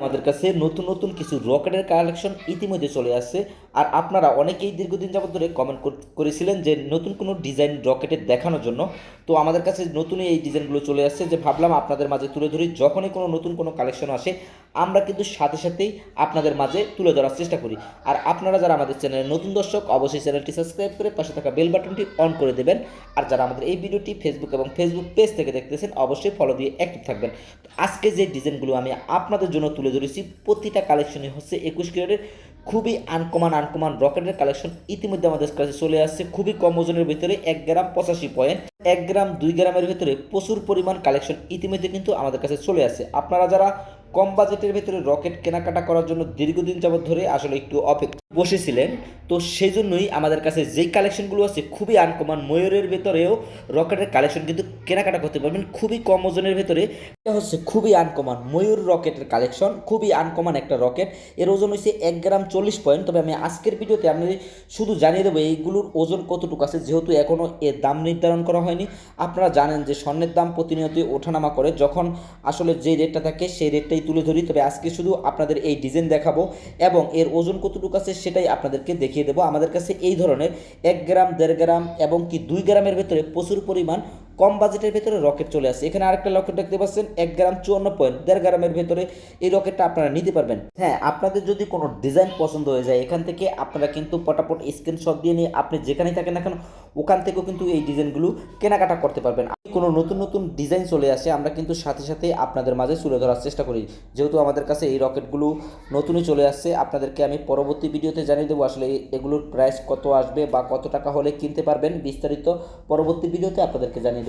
আমাদের কাছে নতুন নতুন কিছু রকেটের কালেকশন ইতিমধ্যে চলে আসছে। আর আপনারা অনেকেই দীর্ঘদিন যাবত ধরে কমেন্ট করেছিলেন যে নতুন কোনো ডিজাইন রকেটের দেখানোর জন্য। তো আমাদের কাছে নতুনই এই ডিজাইনগুলো চলে আসছে যে ভাবলাম আপনাদের মাঝে তুলে ধরি। যখনই কোনো নতুন কোনো কালেকশন আসে, আমরা কিন্তু সাথে সাথেই আপনাদের মাঝে তুলে ধরার চেষ্টা করি। আর আপনারা যারা আমাদের চ্যানেলের নতুন দর্শক, অবশ্যই চ্যানেলটি সাবস্ক্রাইব করে পাশে থাকা বেল বাটনটি অন করে দেবেন। আর যারা আমাদের এই ভিডিওটি ফেসবুক এবং ফেসবুক পেজ থেকে দেখতেছেন, অবশ্যই ফলো দিয়ে অ্যাক্টিভ থাকবেন। আজকে যে ডিজাইনগুলো আমি আপনাদের জন্য তুলে ধরেছি প্রতিটা কালেকশনই হচ্ছে একুশ ক্যারেটের, খুবই আনকমান আনকমান রকেটের কালেকশন ইতিমধ্যে আমাদের কাছে চলে আসছে খুবই কম ওজনের ভিতরে এক গ্রাম পঁচাশি পয়েন্ট এক গ্রাম দুই গ্রামের ভিতরে প্রচুর পরিমাণ কালেকশন ইতিমধ্যে কিন্তু আমাদের কাছে চলে আসছে। আপনারা যারা কম বাজেটের ভেতরে রকেট কেনাকাটা করার জন্য দীর্ঘদিন যাবত ধরে আসলে একটু অপেক্ষা বসেছিলেন। তো সেই জন্যই আমাদের কাছে যেই কালেকশনগুলো আছে খুবই আনকমান, ময়ূরের ভেতরেও রকেটের কালেকশন কিন্তু কেনাকাটা করতে পারবেন খুবই কম ওজনের ভেতরে। এটা হচ্ছে খুবই আনকমান, ময়ূর রকেটের কালেকশন, খুবই আনকমান একটা রকেট। এর ওজন হচ্ছে এক গ্রাম চল্লিশ পয়েন্ট, তবে আমি আজকের ভিডিওতে আমি শুধু জানিয়ে দেবো এইগুলোর ওজন কতটুকু আছে, যেহেতু এখনও এর দাম নির্ধারণ করা হয়নি। আপনারা জানেন যে স্বর্ণের দাম প্রতিনিয়তই ওঠানামা করে, যখন আসলে যে রেটটা থাকে সেই রেটটাই তুলে ধরি, তবে আজকে শুধু আপনাদের এই ডিজাইন দেখাবো এবং এর ওজন কতটুকু আছে সেটাই আপনাদেরকে দেখিয়ে দেবো। আমাদের কাছে এই ধরনের এক গ্রাম, দেড় গ্রাম এবং কি দুই গ্রামের ভেতরে প্রচুর পরিমাণ কম বাজেটের ভেতরে রকেট চলে আসে। এখানে আরেকটা রকেট দেখতে পাচ্ছেন, এক গ্রাম চুয়ান্ন পয়েন্ট, দেড় গ্রামের ভেতরে এই রকেটটা আপনারা নিতে পারবেন। হ্যাঁ আপনাদের যদি কোনো ডিজাইন পছন্দ হয়ে যায়, এখান থেকে আপনারা কিন্তু পটাপট স্ক্রিনশট দিয়ে নিয়ে আপনি যেখানেই থাকেন না কেন, ওখান থেকেও কিন্তু এই ডিজাইনগুলো কেনাকাটা করতে পারবেন। কোনো নতুন নতুন ডিজাইন চলে আসে, আমরা কিন্তু সাথে সাথে আপনাদের মাঝে তুলে ধরার চেষ্টা করি। যেহেতু আমাদের কাছে এই রকেটগুলো নতুনই চলে আসছে, আপনাদেরকে আমি পরবর্তী ভিডিওতে জানিয়ে দেবো আসলে এগুলোর প্রাইস কত আসবে বা কত টাকা হলে কিনতে পারবেন বিস্তারিত। পরবর্তী ভিডিওতে আপনাদেরকে জানিয়ে